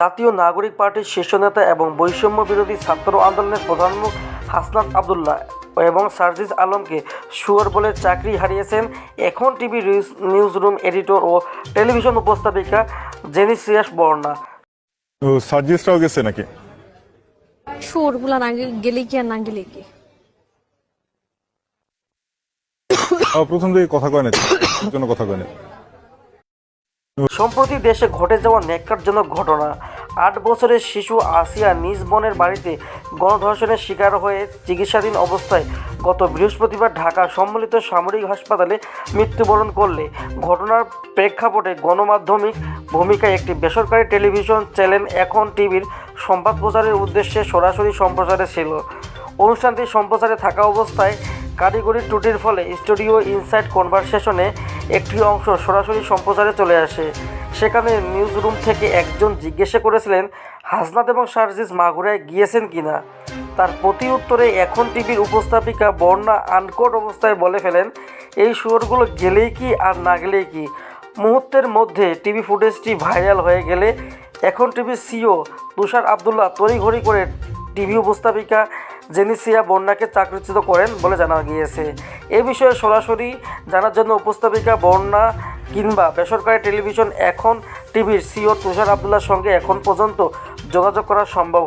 জাতীয় নাগরিক পার্টির শীর্ষ নেতা এবং বৈষম্য বিরোধী ছাত্র আন্দোলনের প্রধানমুখ হাসনাত আবদুল্লাহ এবং সার্জিস আলমকে সুয়ার বলে চাকরি হারিয়েছেন এখন টিভি নিউজ রুম এডিটর ও টেলিভিশন উপস্থাপিকা জেনিসিয়াস বর্ণা তো সার্জিসটাও গেছে নাকি? সুরগুলা না গেলে কি আর না গেলে কি? প্রথম দিকে কথা কয় না জন্য কথা কয় না সম্প্রতি দেশে ঘটে যাওয়া ন্যাক্কারজনক ঘটনা, আট বছরের শিশু আসিয়া নিজ বোনের বাড়িতে গণধর্ষণের শিকার হয়ে চিকিৎসাধীন অবস্থায় গত বৃহস্পতিবার ঢাকা সম্মিলিত সামরিক হাসপাতালে মৃত্যুবরণ করলে। ঘটনার প্রেক্ষাপটে গণমাধ্যমিক ভূমিকায় একটি বেসরকারি টেলিভিশন চ্যানেল এখন টিভির সংবাদ প্রচারের উদ্দেশ্যে সরাসরি সম্প্রচারে ছিল। অনুষ্ঠানটি সম্প্রচারে থাকা অবস্থায় কারিগরি ত্রুটির ফলে স্টুডিও ইনসাইড কনভারসেশনে একটি অংশ সরাসরি সম্প্রচারে চলে আসে। সেখানে নিউজ রুম থেকে একজন জিজ্ঞাসা করেছিলেন হাসনাত এবং সার্জিস মাগুরায় গিয়েছেন কিনা? তার প্রতি উত্তরে, এখন টিভির উপস্থাপিকা বর্ণা আনকোট অবস্থায় বলে ফেলেন, এই শুয়োরগুলো গেলেই কি আর না গেলেই কি? মুহূর্তের মধ্যে টিভি ফুটেজটি ভাইরাল হয়ে গেলে এখন টিভির সিও তুষার আবদুল্লাহ তড়িঘড়ি করে টিভি উপস্থাপিকা জেনিসিয়া বন্যাকে চাকরিচ্যুত করেন বলে জানা গিয়েছে। এ বিষয়ে সরাসরি জানার জন্য উপস্থাপিকা বন্যা কিংবা বেসরকারি টেলিভিশন এখন টিভির সিও তুষার আবদুল্লার সঙ্গে এখন পর্যন্ত যোগাযোগ করা সম্ভব